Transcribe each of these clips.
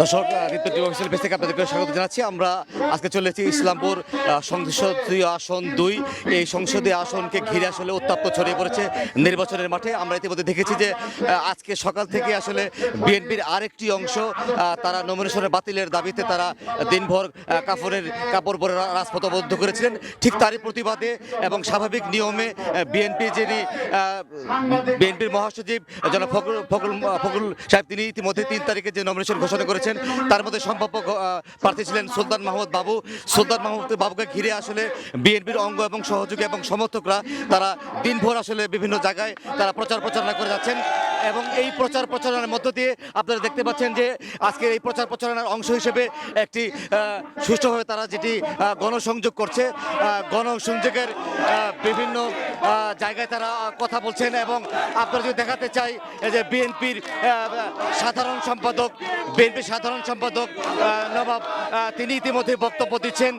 দর্শক নিত্য TV official থেকে আপনাদেরকে স্বাগত জানাচ্ছি। আমরা আজকে চলে এসেছি ইসলামপুর সংসদীয় আসন দুই। এই সংসদীয় আসনকে ঘিরে আসলে উত্তাপ্ত ছড়িয়ে পড়েছে নির্বাচনের মাঠে। আমরা ইতিমধ্যে দেখেছি যে আজকে সকাল থেকে আসলে বিএনপির আরেকটি অংশ তারা নমিনেশনের বাতিলের দাবিতে তারা দিনভর কাপড়ের কাপড় পরে রাজপথ অবরুদ্ধ করেছিলেন। ঠিক তারই প্রতিবাদে এবং স্বাভাবিক নিয়মে বিএনপি যিনি বিএনপির মহাসচিব জনাব ফখরুল ফখরুল সাহেব, তিনি ইতিমধ্যে তিন তারিখে যে নমিনেশন ঘোষণা করেছেন। তার মধ্যে সম্ভাব্য প্রার্থী ছিলেন সুলতান মাহমুদ বাবু। সুলতান মাহমুদ বাবুকে ঘিরে আসলে বিএনপির অঙ্গ এবং সহযোগী এবং সমর্থকরা তারা দিনভর আসলে বিভিন্ন জায়গায় তারা প্রচার প্রচারণা করে যাচ্ছেন। এবং এই প্রচার প্রচারণার মধ্য দিয়ে আপনারা দেখতে পাচ্ছেন যে আজকে এই প্রচার প্রচারণার অংশ হিসেবে একটি সুষ্ঠুভাবে তারা যেটি গণসংযোগ করছে গণসংযোগের বিভিন্ন জায়গায় তারা কথা বলছেন এবং আপনারা যদি দেখাতে চাই যে বিএনপির সাধারণ সম্পাদক বিএনপির সাধারণ সম্পাদক নবাব তিনি ইতিমধ্যে বক্তব্য দিচ্ছেন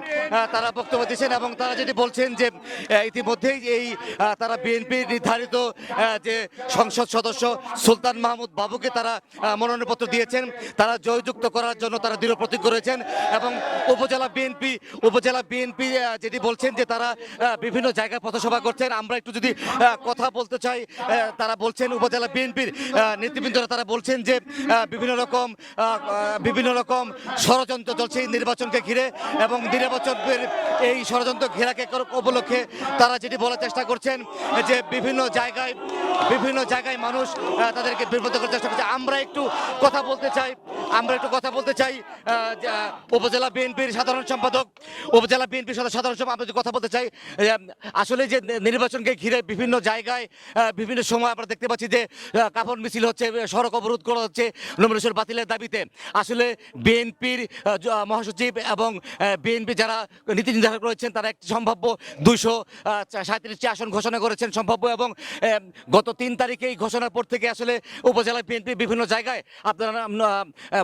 তারা বক্তব্য দিচ্ছেন এবং তারা যেটি বলছেন যে ইতিমধ্যেই এই তারা বিএনপির নির্ধারিত যে সংসদ সদস্য সুলতান মাহমুদ বাবুকে তারা মনোনয়নপত্র দিয়েছেন, তারা জয়যুক্ত করার জন্য তারা দৃঢ় প্রতিজ্ঞ রয়েছেন এবং উপজেলা বিএনপি উপজেলা বিএনপি যেটি বলছেন যে তারা বিভিন্ন জায়গায় পথসভা করছেন। আমরা একটু যদি কথা বলতে চাই তারা বলছেন উপজেলা বিএনপির নেতৃবৃন্দরা তারা বলছেন যে বিভিন্ন রকম বিভিন্ন রকম ষড়যন্ত্র চলছে নির্বাচনকে ঘিরে এবং নির্বাচনের এই ষড়যন্ত্র ঘেরাকে উপলক্ষে তারা যেটি বলার চেষ্টা করছেন যে বিভিন্ন জায়গায় বিভিন্ন জায়গায় মানুষ তাদেরকে বিব্রত করার চেষ্টা করছে। আমরা একটু কথা বলতে চাই। আমরা একটু কথা বলতে চাই উপজেলা বিএনপির সাধারণ সম্পাদক, উপজেলা বিএনপির সাধারণ সম্পাদক, আমরা কথা বলতে চাই আসলে যে নির্বাচনকে ঘিরে বিভিন্ন জায়গায় বিভিন্ন সময় আমরা দেখতে পাচ্ছি যে কাপড় মিছিল হচ্ছে সড়ক অবরোধ করা হচ্ছে নমিনেশন বাতিলের দাবিতে। আসলে বিএনপির মহাসচিব এবং বিএনপি যারা নীতি নির্ধারক রয়েছেন, তারা একটি সম্ভাব্য দুইশো সাঁত্রিশটি আসন ঘোষণা করেছেন সম্ভাব্য এবং গত তিন তারিখে এই ঘোষণার পর থেকে আসলে উপজেলা বিএনপি বিভিন্ন জায়গায় আপনারা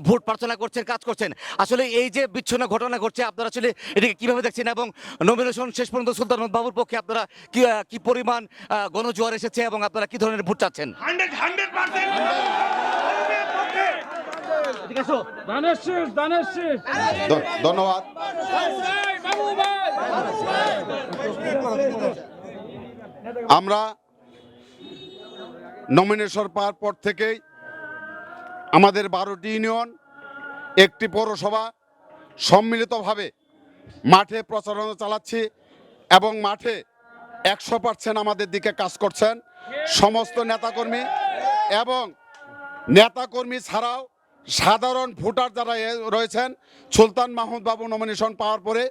ভোট প্রার্থনা করছেন কাজ করছেন। আসলে এই যে বিচ্ছিন্ন ঘটনা ঘটছে আপনারা আসলে এটাকে কীভাবে দেখছেন এবং নমিনেশন শেষ পর্যন্ত সুলতান বাবুর পক্ষে আপনারা কি কি পরিমাণ গণজোয়ার এসেছে এবং আপনারা কি ধরনের ভোট চাচ্ছেন? ধন্যবাদ। আমরা নমিনেশন পাওয়ার পর থেকেই আমাদের বারোটি ইউনিয়ন, একটি পৌরসভা, সম্মিলিতভাবে মাঠে প্রচারণা চালাচ্ছি এবং মাঠে একশো পার্সেন্ট আমাদের দিকে কাজ করছেন সমস্ত নেতাকর্মী এবং নেতাকর্মী ছাড়াও সাধারণ ভোটার যারা রয়েছেন, সুলতান মাহমুদ বাবু নমিনেশন পাওয়ার পরে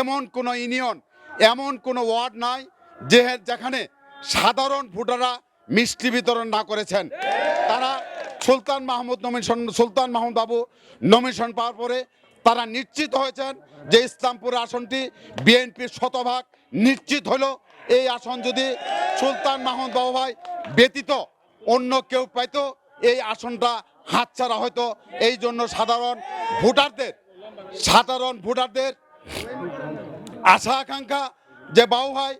এমন কোনো ইউনিয়ন, এমন কোনো ওয়ার্ড নাই যে যেখানে সাধারণ ভোটাররা মিষ্টি বিতরণ না করেছেন। তারা সুলতান মাহমুদ নমিনেশন সুলতান মাহমুদ বাবু নমিনেশন পাওয়ার পরে তারা নিশ্চিত হয়েছেন যে ইসলামপুর আসনটি বিএনপির শতভাগ নিশ্চিত হলো। এই আসন যদি সুলতান মাহমুদ বাবু ভাই ব্যতীত অন্য কেউ পাইতো, এই আসনটা হাতছাড়া হয়তো এই জন্য সাধারণ ভোটারদের সাধারণ ভোটারদের আশা আকাঙ্ক্ষা যে বাবু ভাই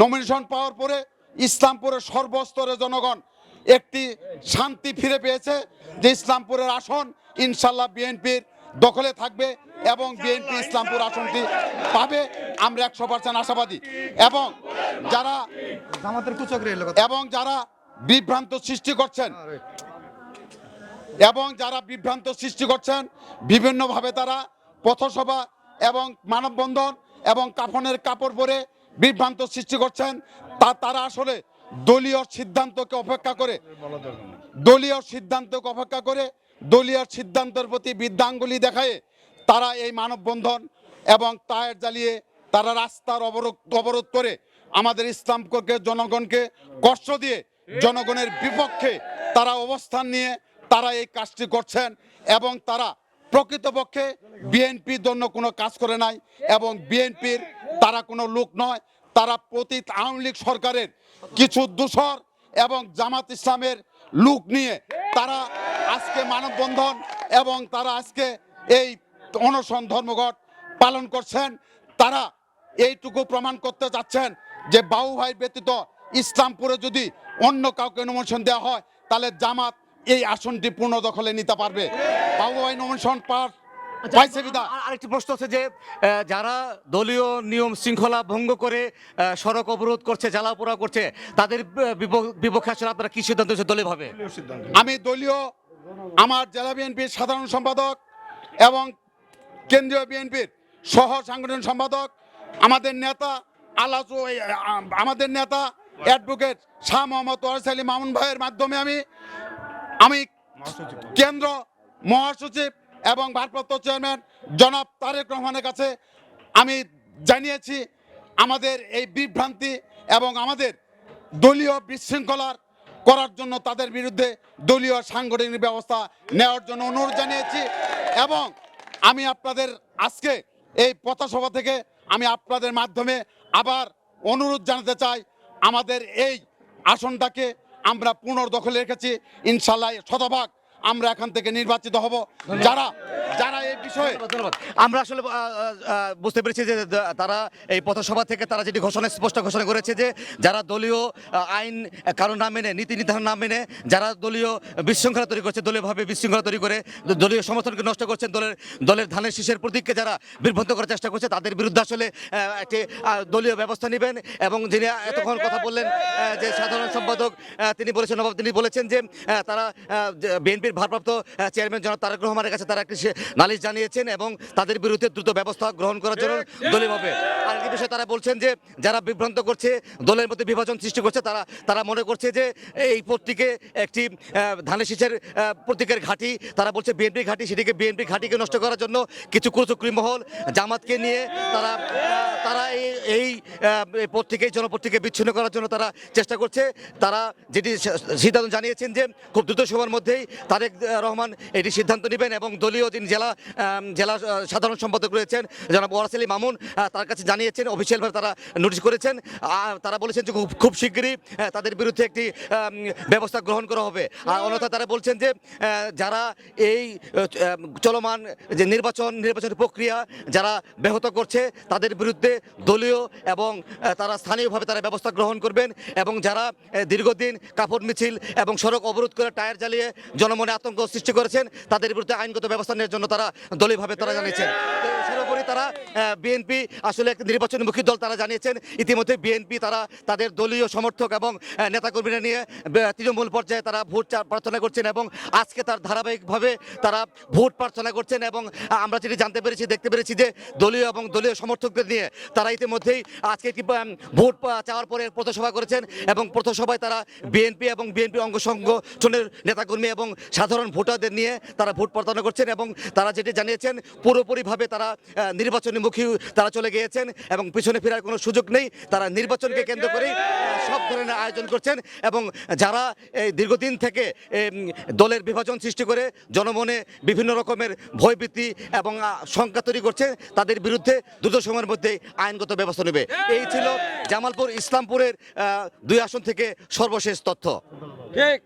নমিনেশন পাওয়ার পরে ইসলামপুরের সর্বস্তরের জনগণ একটি শান্তি ফিরে পেয়েছে যে ইসলামপুরের আসন ইনশাল্লাহ বিএনপির দখলে থাকবে এবং বিএনপি ইসলামপুর আসনটি পাবে। আমরা একশো পার্সেন্ট আশাবাদী। এবং যারা এবং যারা বিভ্রান্ত সৃষ্টি করছেন এবং যারা বিভ্রান্ত সৃষ্টি করছেন বিভিন্নভাবে তারা পথসভা এবং মানববন্ধন এবং কাফনের কাপড় পরে বিভ্রান্ত সৃষ্টি করছেন তা তারা আসলে দলীয় সিদ্ধান্তকে অপেক্ষা করে, দলীয় সিদ্ধান্তকে অপেক্ষা করে, দলীয় সিদ্ধান্তের প্রতি বৃদ্ধাঙ্গুলি দেখায় তারা এই মানববন্ধন এবং টায়ার জ্বালিয়ে তারা রাস্তার অবরোধ অবরোধ করে আমাদের ইসলামকে, জনগণকে কষ্ট দিয়ে, জনগণের বিপক্ষে তারা অবস্থান নিয়ে তারা এই কাজটি করছেন এবং তারা প্রকৃতপক্ষে বিএনপির জন্য কোনো কাজ করে নাই এবং বিএনপির তারা কোনো লোক নয়। তারা পতিত আওয়ামী লীগ সরকারের কিছু দূষর এবং জামাত ইসলামের লুক নিয়ে তারা আজকে মানববন্ধন এবং তারা আজকে এই অনশন ধর্মঘট পালন করছেন। তারা এইটুকু প্রমাণ করতে চাচ্ছেন যে বাবু ভাই ব্যতীত ইসলামপুরে যদি অন্য কাউকে নমিনেশন দেওয়া হয়, তাহলে জামাত এই আসনটি পূর্ণ দখলে নিতে পারবে। বাবু ভাই বিদা আর- আরেকটি প্রশ্ন আছে যে যারা দলীয় নিয়ম শৃঙ্খলা ভঙ্গ করে সড়ক অবরোধ করছে জ্বালাপোড়া করছে তাদের বিপক্ষে আসলে আপনারা কি সিদ্ধান্ত হচ্ছে দলীয়ভাবে আমি দলীয় আমার জেলা বিএনপির সাধারণ সম্পাদক এবং কেন্দ্রীয় বিএনপির সহ সাংগঠনিক সম্পাদক আমাদের নেতা আলাচ আমাদের নেতা অ্যাডভোকেট শাহ মোহাম্মদ ওয়ারিস আলী মামুন ভাইয়ের মাধ্যমে আমি আমি কেন্দ্র মহাসচিব এবং ভারপ্রাপ্ত চেয়ারম্যান জনাব তারেক রহমানের কাছে আমি জানিয়েছি, আমাদের এই বিভ্রান্তি এবং আমাদের দলীয় বিশৃঙ্খলার করার জন্য তাদের বিরুদ্ধে দলীয় সাংগঠনিক ব্যবস্থা নেওয়ার জন্য অনুরোধ জানিয়েছি এবং আমি আপনাদের আজকে এই পথসভা থেকে আমি আপনাদের মাধ্যমে আবার অনুরোধ জানাতে চাই, আমাদের এই আসনটাকে আমরা পুনর্দখলে রেখেছি। ইনশাল্লাহ শতভাগ আমরা এখান থেকে নির্বাচিত হব। যারা যারা এই বিষয়ে আমরা আসলে বুঝতে পেরেছি যে তারা এই পথসভা থেকে তারা যেটি ঘোষণা, স্পষ্ট ঘোষণা করেছে যে, যারা দলীয় আইন কারণ না মেনে, নীতি নির্ধারণ না মেনে, যারা দলীয় বিশৃঙ্খলা তৈরি করছে, দলীয়ভাবে বিশৃঙ্খলা তৈরি করে দলীয় সমর্থনকে নষ্ট করছেন, দলের দলের ধানের শীষের প্রতীককে যারা বিভ্রান্ত করার চেষ্টা করছে, তাদের বিরুদ্ধে আসলে একটি দলীয় ব্যবস্থা নেবেন এবং যিনি এতক্ষণ কথা বললেন যে সাধারণ সম্পাদক তিনি বলেছেন নবাব তিনি বলেছেন যে তারা বিএনপির ভারপ্রাপ্ত চেয়ারম্যান জনাব তারেক রহমানের কাছে তারা একটি নালিশ জানিয়েছেন এবং তাদের বিরুদ্ধে দ্রুত ব্যবস্থা গ্রহণ করার জন্য দলীয়ভাবে আর একটি বিষয়ে তারা বলছেন যে যারা বিভ্রান্ত করছে দলের মধ্যে বিভাজন সৃষ্টি করছে তারা তারা মনে করছে যে এই প্রতীকে একটি ধানের শীষের প্রতীকের ঘাঁটি তারা বলছে বিএনপি ঘাঁটি সেটিকে বিএনপি ঘাঁটিকে নষ্ট করার জন্য কিছু কুচক্রি মহল জামাতকে নিয়ে তারা তারা এই এই আহ, এই প্রতীকে বিচ্ছিন্ন করার জন্য তারা চেষ্টা করছে। তারা যেটি সিদ্ধান্ত জানিয়েছেন যে খুব দ্রুত সময়ের মধ্যেই তারেক রহমান এটি সিদ্ধান্ত নেবেন এবং দলীয় যিনি জেলা জেলা সাধারণ সম্পাদক রয়েছেন জনাব ওয়ারাস আলী মামুন। তার কাছে জানিয়েছেন অফিসিয়ালভাবে তারা নোটিশ করেছেন। আর তারা বলেছেন যে খুব খুব শীঘ্রই তাদের বিরুদ্ধে একটি ব্যবস্থা গ্রহণ করা হবে। আর অন্যথা তারা বলছেন যে যারা এই চলমান যে নির্বাচন নির্বাচনের প্রক্রিয়া যারা ব্যাহত করছে তাদের বিরুদ্ধে দলীয় এবং তারা স্থানীয়ভাবে তারা ব্যবস্থা গ্রহণ করবেন এবং যারা দীর্ঘদিন কাপড় মিছিল এবং সড়ক অবরোধ করে টায়ার জ্বালিয়ে জনমনে আতঙ্ক সৃষ্টি করেছেন তাদের বিরুদ্ধে আইনগত ব্যবস্থা নেওয়ার জন্য তারা দলীয়ভাবে তারা জানিয়েছেন। সর্বোপরি তারা বিএনপি আসলে একটা নির্বাচনমুখী দল তারা জানিয়েছেন। ইতিমধ্যে বিএনপি তারা তাদের দলীয় সমর্থক এবং নেতাকর্মীরা নিয়ে তৃণমূল পর্যায়ে তারা ভোট প্রার্থনা করছেন এবং আজকে তার ধারাবাহিকভাবে তারা ভোট প্রার্থনা করছেন এবং আমরা যেটি জানতে পেরেছি, দেখতে পেরেছি যে দলীয় এবং দলীয় সমর্থকদের নিয়ে তারা ইতিমধ্যেই আজকে একটি ভোট চাওয়ার পরে পথসভা করেছেন এবং পথসভায় তারা বিএনপি এবং বিএনপি অঙ্গ সংগঠনের নেতাকর্মী এবং সাধারণ ভোটারদের নিয়ে তারা ভোট প্রার্থনা করছেন এবং তারা যেটি জানিয়েছেন পুরোপুরিভাবে তারা নির্বাচনীমুখী তারা চলে গিয়েছেন এবং পিছনে ফেরার কোনো সুযোগ নেই। তারা নির্বাচনকে কেন্দ্র আহ, সব ধরনের আয়োজন করছেন এবং যারা এই দীর্ঘদিন থেকে দলের বিভাজন সৃষ্টি করে জনমনে বিভিন্ন রকমের ভয়ভীতি এবং শঙ্কা তৈরি করছে তাদের বিরুদ্ধে দ্রুত সময়ের মধ্যে আইনগত ব্যবস্থা নেবে। এই ছিল জামালপুর ইসলামপুরের দুই আসন থেকে সর্বশেষ তথ্য। ঠিক।